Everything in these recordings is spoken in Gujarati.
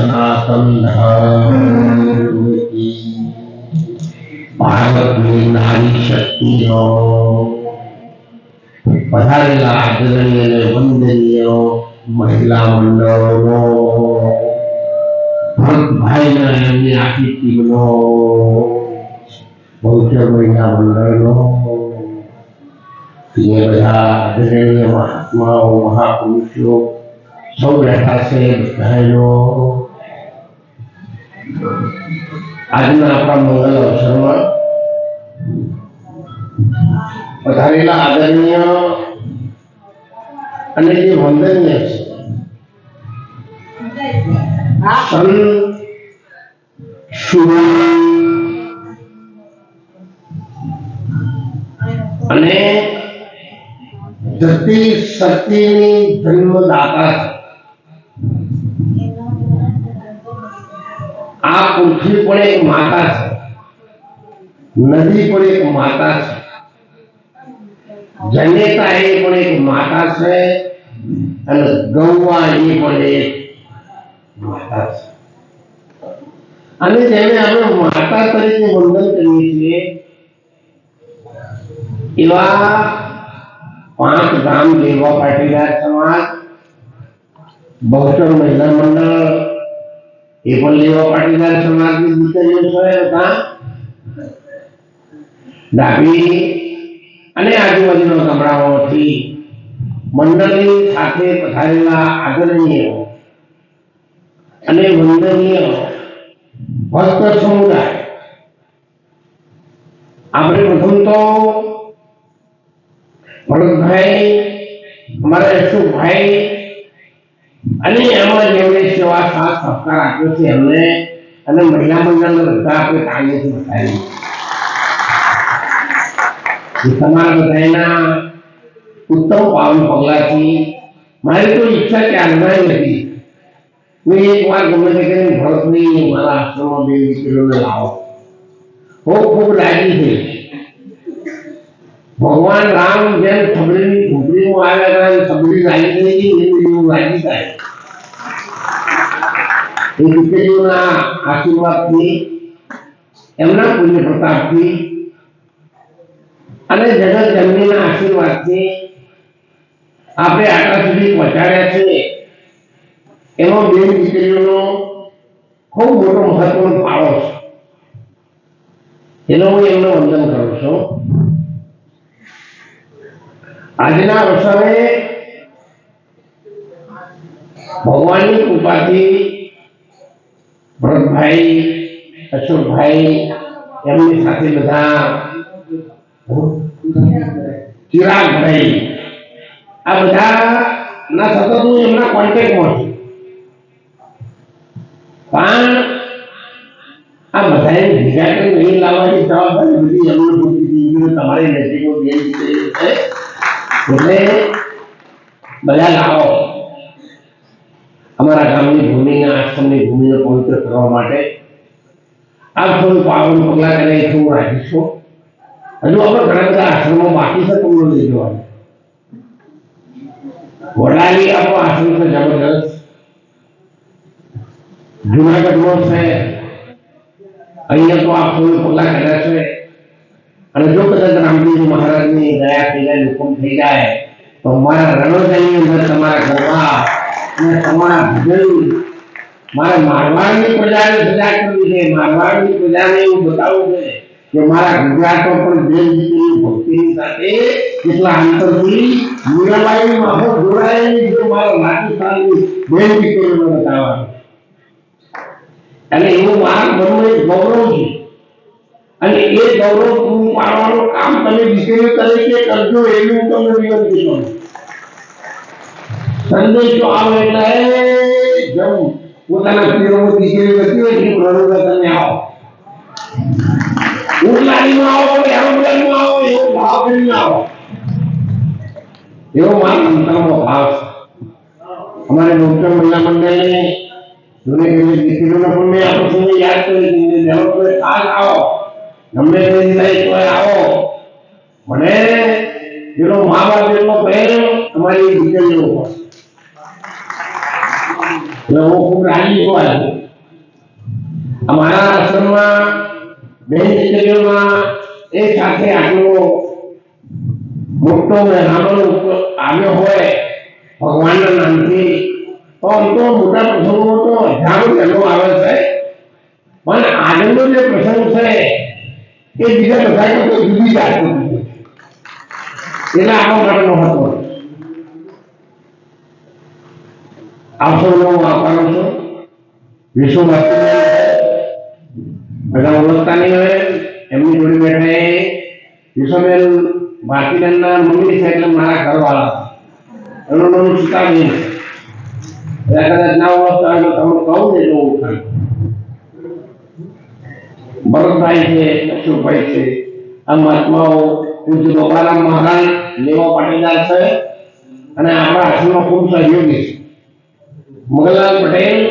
સનાતન ભારતની નારી શક્તિનો પધારેલા આદરણીય અને વંદનીય મહાત્માઓ મહાપુરુષો સૌ બેઠા છે બધાનો આજના આપણા મંગલ અવસરમાં પધારેલા આદરણીય અને જે વંદનીય છે અને ધરતી શક્તિની જન્મદાતા છે. આ પૃથ્વી પણ એક માતા છે. નદી પણ એક માતા છે. જનેતા એ પણ એક માતા છે અને ગૌવા એ પણ એક માતા છે. અને જેને આપણે માતા તરીકે વંદન કરીએ છીએ, એવા પાંચ ગામ લેવા પાટીદાર સમાજ, બહુચર મહિલા મંડળ એ પણ લેવા પાટીદાર સમાજની દીકરીઓ છે બધા ડાબી અને આજુબાજુના ગામડાઓથી મંડળની સાથે પધારેલા આદરણીય અને વંદનીય ભક્ત સમુદાય. આપણે પ્રથમ તો ભરતભાઈ, અમારા યશુભાઈ અને એમાં જેમણે સેવા સાથ સહકાર આપ્યો છે એમને અને મહિલા મંડળના બધા આપણે તાળીઓથી બતાવી તમારા બધાના ઉત્તમ પાવન પગલાથી મારી તો ઈચ્છા કે આજમાઈ નથી હું એક વાર ગમે તે કરીને ભરતની મારા આશ્રમમાં બે દીકરીઓને લાવો ખૂબ ખૂબ રાજી થઈ ભગવાન રામ જેમ સબરીની ઝૂંપડીમાં આવ્યા હતા સબરી રાજી થઈ ગઈ એમ એવું રાજી થાય એ દીકરીઓના આશીર્વાદથી, એમના પુણ્ય પ્રતાપથી અને જગત જમનીના આશીર્વાદથી આપણે આટલા સુધી પહોંચાડ્યા છે એમાં બે દીકરીઓનો ખૂબ મોટો મહત્વનો ફાળો છે. એનો હું એમને વંદન કરું છું. આજના અવસરે ભગવાનની કૃપાથી ભરતભાઈ, અશોકભાઈ, એમની સાથે બધા ચિરાગભાઈ, આ બધા ના સતત હું એમના કોન્ટેક્ટમાં છું. પણ આ બધાએ ભેગા કરી નહીં લાવવાની જવાબદારી બધી એમને પૂછી દીધી તમારી નજીકો બેન છે. એટલે બધા લાવો. અમારા ગામની ભૂમિને, આશ્રમની ભૂમિને પવિત્ર કરવા માટે આપ થોડું પાવન પગલાં કરે એ હું રાજી હજુ આપણે ઘણા બધા આશ્રમો બાકી છે, તમને લઈ જવાનું વડાલી આપણો આશ્રમ છે જબરદસ્ત. જુનાગઢમાં છે. અહીંયા તો આપ થોડું પગલાં કર્યા છે. અને જો કદાચ રામજી મહારાજની દયા જાય હુકમ થઈ જાય, તો મારા રણોદયની અંદર તમારા ઘરમાં અને તમારા ભજન મારે મારવાડની પ્રજાને સજા કરવી છે, મારવાડની પ્રજાને એવું બતાવવું છે કે મારા ગુજરાતમાં પણ દેવ દીકરી ભક્તિની સાથે કેટલા અંતરથી મીરાબાઈ માફક જોડાયેલી જો મારા રાજસ્થાનની દેવ દીકરીઓને બતાવવાનું અને એવું મારા મનનું ગૌરવ છે અને એ ગૌરવ પૂરું પાડવાનું કામ તમે દીકરીઓ તરીકે કરજો એવી હું તમને વિનંતી કરું સંદેશો આવે એટલે જવું. પોતાના પીરોમાં દીકરીઓ કરતી હોય એટલી પ્રણોદા તમે આવો. ઉડલાડીમાં આવો એરોપ્લેનમાં આવો, એવો ભાવ કરીને આવો. ભાવ અમારે ડોક્ટર મહિલા મંડળને જોડે દીકરીઓને પણ મેં આ યાદ કરી જેનો આવો. ગમે આવો. મને એનો મા બાપ જેટલો પ્રેમ તમારી દીકરીઓ એટલે હું ખૂબ રાજી છું આજે. અમારા આશ્રમમાં બેન દીકરીઓમાં એક સાથે આટલો મોટો મહેમાનો આવ્યો હોય, ભગવાનના નામથી, તો આમ તો મોટા પ્રસંગો તો હજારો જણો આવે છે. પણ આજનો જે પ્રસંગ છે એ બીજા બધા કરતા જુદી જાતનો છે. એટલે આપણા માટે મહત્વ આવસરનો આવવાનો છો? વિશ્વભક્તિ બધા ઓળખતા નહીં હોય એમની જોડી બેઠા વિશ્વબેન ભારતીબેનના મમ્મી છે એટલે મારા ઘરવાળા. એનું નામ સીતાબેન એટલે કદાચ ના ઓળખતા હોય તો તમને કહું ને તો ઓળખાય ભરતભાઈ છે અશોકભાઈ છે. આ મહાત્માઓ પૂજ્ય ગોપારામ મહારાજ લેવા પાટીદાર છે અને આપણા આશ્રમમાં ખૂબ સહયોગી છે. મગનલાલ પટેલ,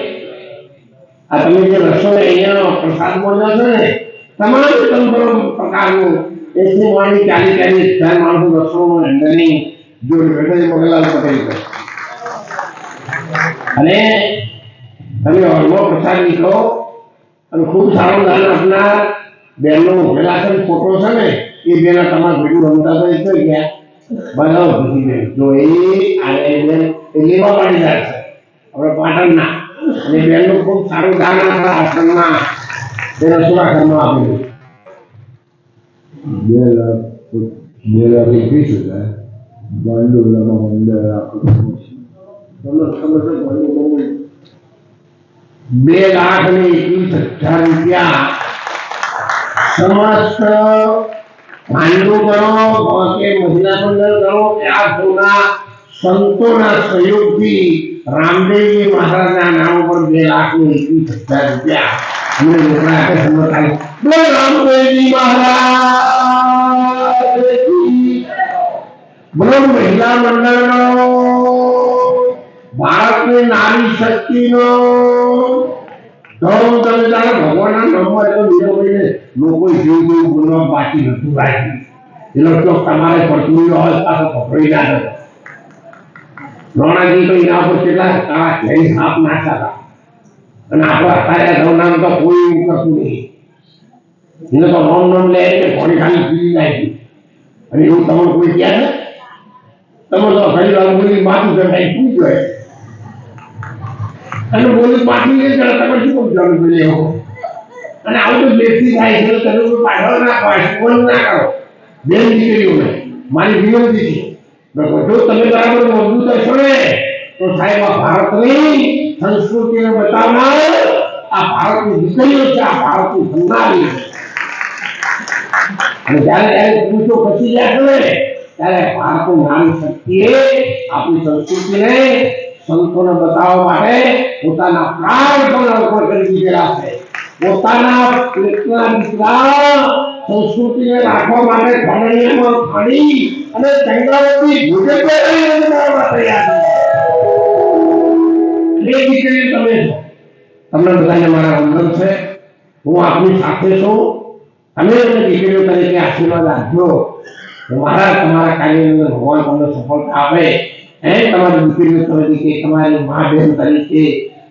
આ તમે જે રસોઈ અહીંયા પ્રસાદ મળ્યો છે ને, તમામ તંત્ર પ્રકારનું એસી વાણી ચાલી ચાલી હજાર માણસો રસોનું હેન્ડલિંગ જોડે બેઠો મગનલાલ પટેલ છે. અને તમે હળવો પ્રસાદ નીકળો. અને ખૂબ સારું દાન આપનાર બેનનો છે ફોટો છે ને એ બેના તમારા ભેગું રમતા તો થઈ ગયા બનાવો ભૂલી બેન જો એ આવે એ બેન એ લેવા પાડીદાર છે. આપણે પાટણના. અને બેનનું ખૂબ સારું દાન આપણા આશ્રમમાં તે રસોડાઘરમાં આપેલું. બે લાખ બે લાખ એકવીસ હજાર. ભાંડુલામાં મંડળ આખું તમને ખબર છે બે લાખ ને એકવીસ હજાર રૂપિયા. સમસ્ત માંડુ કરો કે મહિલા મંડળ કરો કે આ સૌના સંતોના સહયોગથી રામદેવજી મહારાજના નામ પર બે લાખ ને એકવીસ હજાર રૂપિયા. આપે સમજ બોલ રામદેવજી મહારાજ. બોલો, મહિલા મંડળનો ભારતની નારી શક્તિનો ધર્મ તમે જાણે, ભગવાનના નામમાં એટલો કોઈને લોકો જેવું જેવું બોલવા બાકી નતું રાખ્યું એ લોકો તમારે પડતું હોય, પાછો પકડી ના થતો રોણાજી તો એના પર કેટલા? કાળા ઘેરી હાથ નાખતા અને આપણા અત્યારે ધવનામ તો કોઈ એવું કરતું નહીં. એને તો રોમ રોમ લે એટલે ઘોડી ખાલી પીલી નાખી અને એવું તમને કોઈ ક્યાં છે? તમે તો ઘણી વાર માથું ચડાઈ પૂછ્યું અને બોલી પાછી એ ચડે તમે શું જરૂર બોલી અને આવું તો બેસી થાય છે તમે પાછળ ના પાડે, ફોન ના કરો. બેન દીકરીઓને મારી વિનંતી છે. જો તમે બરાબર મજબૂત હશો ને, તો સાહેબ, આ ભારતની સંસ્કૃતિને બતાવનાર આ ભારતની દીકરીઓ છે, આ ભારતની છે અને જ્યારે જ્યારે પુરુષો ખસી જાય છે ત્યારે ભારતનું નામ શક્તિએ આપણી સંસ્કૃતિને સંતોને બતાવવા માટે પોતાના પ્રાણ પણ અર્પણ કરી દીધેલા છે. પોતાના પેટના દીકરા સંસ્કૃતિને રાખવા માટે ખંડણીયામાં ખણી અને જંગલોથી ભૂજે તૈયાર છે. દીકરી તમે તમને બધાને મારા વંદન છે. હું આપની સાથે છું. તમે મને દીકરીઓ મારા તમારા કાર્યની અંદર ભગવાન તમને સફળતા આપે. હે, તમારી મા બહેન તરીકે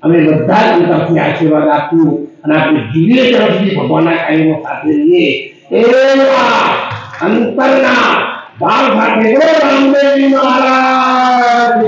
અમે બધા તરફથી આશીર્વાદ આપ્યું અને આપણે જીવીએ તરફથી ભગવાનના કાર્યમાં સાથે રહીએ. એવા અંતરના ભાવ સાથે રામદેવજી મહારાજ.